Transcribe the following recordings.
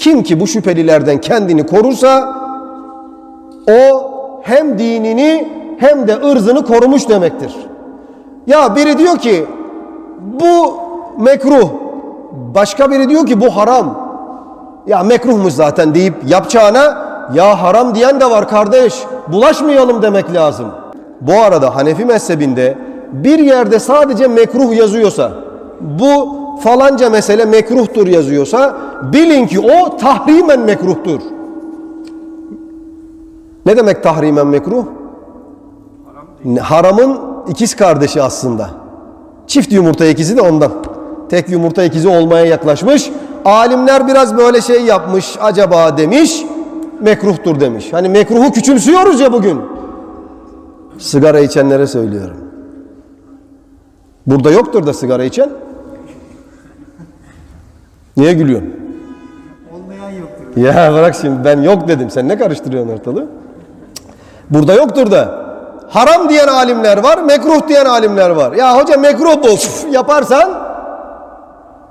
Kim ki bu şüphelilerden kendini korursa o hem dinini hem de ırzını korumuş demektir. Ya biri diyor ki bu mekruh. Başka biri diyor ki bu haram. Ya mekruhmuş zaten deyip yapacağına ya haram diyen de var kardeş. Bulaşmayalım demek lazım. Bu arada Hanefi mezhebinde bir yerde sadece mekruh yazıyorsa bu falanca mesele mekruhtur yazıyorsa bilin ki o tahrimen mekruhtur. Ne demek tahrimen mekruh? Haramın ikiz kardeşi aslında. Çift yumurta ikizi de ondan. Tek yumurta ikizi olmaya yaklaşmış. Alimler biraz böyle şey yapmış acaba demiş. Mekruhtur demiş. Hani mekruhu küçümsüyoruz ya bugün. Sigara içenlere söylüyorum. Burada yoktur da sigara içen. Niye gülüyorsun? Olmayan yoktur. Ya bırak şimdi ben yok dedim. Sen ne karıştırıyorsun ortalığı? Burada yoktur da. Haram diyen alimler var, mekruh diyen alimler var. Ya hoca mekruh bu Üf, yaparsan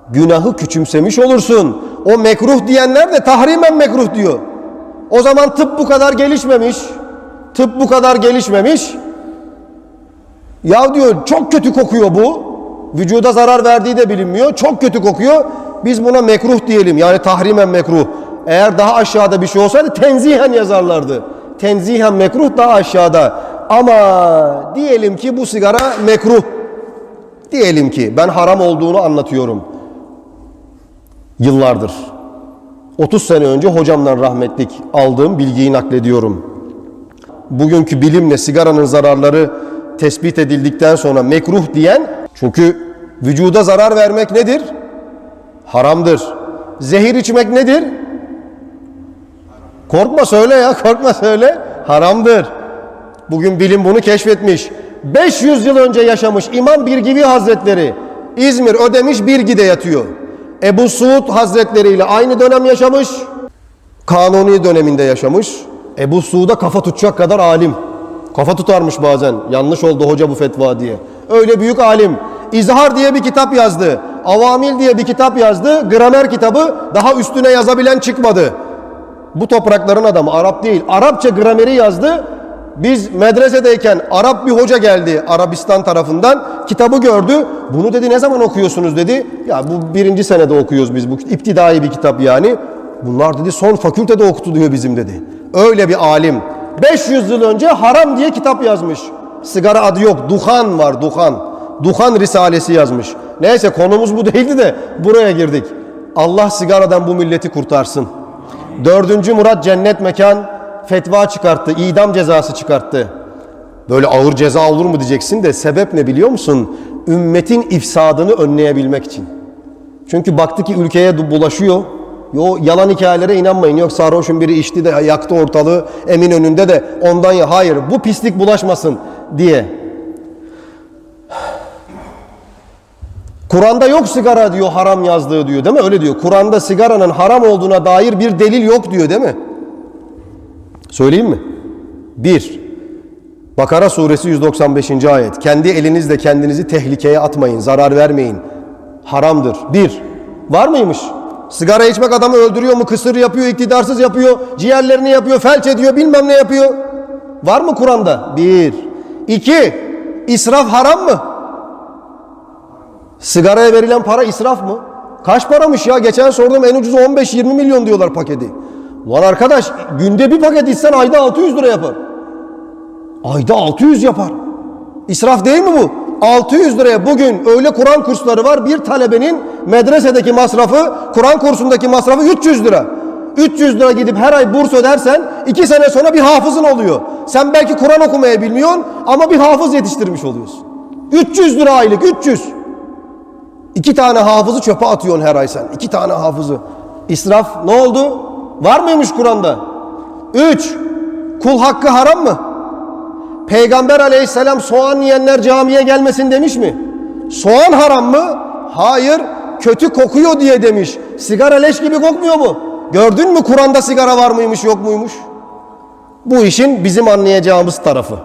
günahı küçümsemiş olursun. O mekruh diyenler de tahrimen mekruh diyor. O zaman tıp bu kadar gelişmemiş. Tıp bu kadar gelişmemiş. Ya diyor çok kötü kokuyor bu. Vücuda zarar verdiği de bilinmiyor. Çok kötü kokuyor. Biz buna mekruh diyelim. Yani tahrimen mekruh. Eğer daha aşağıda bir şey olsaydı tenzihen yazarlardı. Tenzihen mekruh daha aşağıda. Ama diyelim ki bu sigara mekruh. Diyelim ki ben haram olduğunu anlatıyorum. Yıllardır. 30 sene önce hocamdan rahmetlik aldığım bilgiyi naklediyorum. Bugünkü bilimle sigaranın zararları tespit edildikten sonra mekruh diyen çünkü vücuda zarar vermek nedir? Haramdır. Zehir içmek nedir? Korkma söyle ya, korkma söyle. Haramdır. Bugün bilim bunu keşfetmiş. 500 yıl önce yaşamış İmam Birgivi Hazretleri İzmir Ödemiş Birgi'de yatıyor. Ebu Suud Hazretleri ile aynı dönem yaşamış. Kanuni döneminde yaşamış. Ebu Suud'a kafa tutacak kadar alim. Kafa tutarmış bazen. Yanlış oldu hoca bu fetva diye. Öyle büyük alim. İzhar diye bir kitap yazdı. Avamil diye bir kitap yazdı. Gramer kitabı daha üstüne yazabilen çıkmadı. Bu toprakların adamı Arap değil. Arapça grameri yazdı. Biz medresedeyken Arap bir hoca geldi Arabistan tarafından. Kitabı gördü. Bunu dedi ne zaman okuyorsunuz dedi. Ya bu birinci senede okuyoruz biz. Bu iptidai bir kitap yani. Bunlar dedi son fakültede okutuluyor bizim dedi. Öyle bir alim. 500 yıl önce haram diye kitap yazmış. Sigara adı yok. Duhan var duhan. Duhan Risalesi yazmış. Neyse konumuz bu değildi de buraya girdik. Allah sigaradan bu milleti kurtarsın. Dördüncü Murat cennet mekan fetva çıkarttı. idam cezası çıkarttı. Böyle ağır ceza olur mu diyeceksin de sebep ne biliyor musun? Ümmetin ifsadını önleyebilmek için. Çünkü baktı ki ülkeye bulaşıyor. Yo yalan hikayelere inanmayın. Yok sarhoşun biri içti de yaktı ortalığı emin önünde de ondan ya hayır bu pislik bulaşmasın diye. Kur'an'da yok sigara diyor haram yazdığı diyor değil mi? Öyle diyor. Kur'an'da sigaranın haram olduğuna dair bir delil yok diyor değil mi? Söyleyeyim mi? Bir, Bakara suresi 195. ayet. Kendi elinizle kendinizi tehlikeye atmayın, zarar vermeyin. Haramdır. Bir, var mıymış? Sigara içmek adamı öldürüyor mu? Kısır yapıyor, iktidarsız yapıyor, ciğerlerini yapıyor, felç ediyor, bilmem ne yapıyor. Var mı Kur'an'da? Bir. İki, israf haram mı? Sigaraya verilen para israf mı? Kaç paramış ya? Geçen sordum en ucuzu 15-20 milyon diyorlar paketi. Ulan arkadaş günde bir paket içsen ayda 600 lira yapar. Ayda 600 yapar. İsraf değil mi bu? 600 liraya bugün öyle Kur'an kursları var. Bir talebenin medresedeki masrafı, Kur'an kursundaki masrafı 300 lira. 300 lira gidip her ay burs ödersen 2 sene sonra bir hafızın oluyor. Sen belki Kur'an okumayı bilmiyorsun ama bir hafız yetiştirmiş oluyorsun. 300 lira aylık 300. İki tane hafızı çöpe atıyorsun her ay sen. İki tane hafızı. İsraf ne oldu? Var mıymış Kur'an'da? Üç, kul hakkı haram mı? Peygamber aleyhisselam soğan yiyenler camiye gelmesin demiş mi? Soğan haram mı? Hayır, kötü kokuyor diye demiş. Sigara leş gibi kokmuyor mu? Gördün mü Kur'an'da sigara var mıymış yok muymuş? Bu işin bizim anlayacağımız tarafı.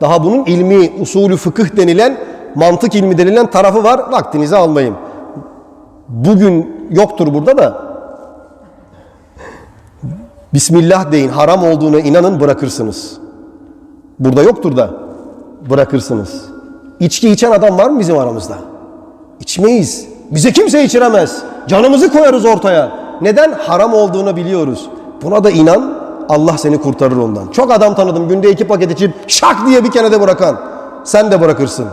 Daha bunun ilmi, usulü fıkıh denilen, mantık ilmi denilen tarafı var. Vaktinizi almayın. Bugün yoktur burada da Bismillah deyin haram olduğuna inanın bırakırsınız. Burada yoktur da bırakırsınız. İçki içen adam var mı bizim aramızda? İçmeyiz. Bize kimse içiremez. Canımızı koyarız ortaya. Neden? Haram olduğunu biliyoruz. Buna da inan Allah seni kurtarır ondan. Çok adam tanıdım günde iki paket içip şak diye bir kenede bırakan. Sen de bırakırsın.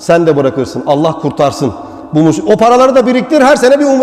Sen de bırakırsın. Allah kurtarsın. Bu o paraları da biriktir her sene bir umre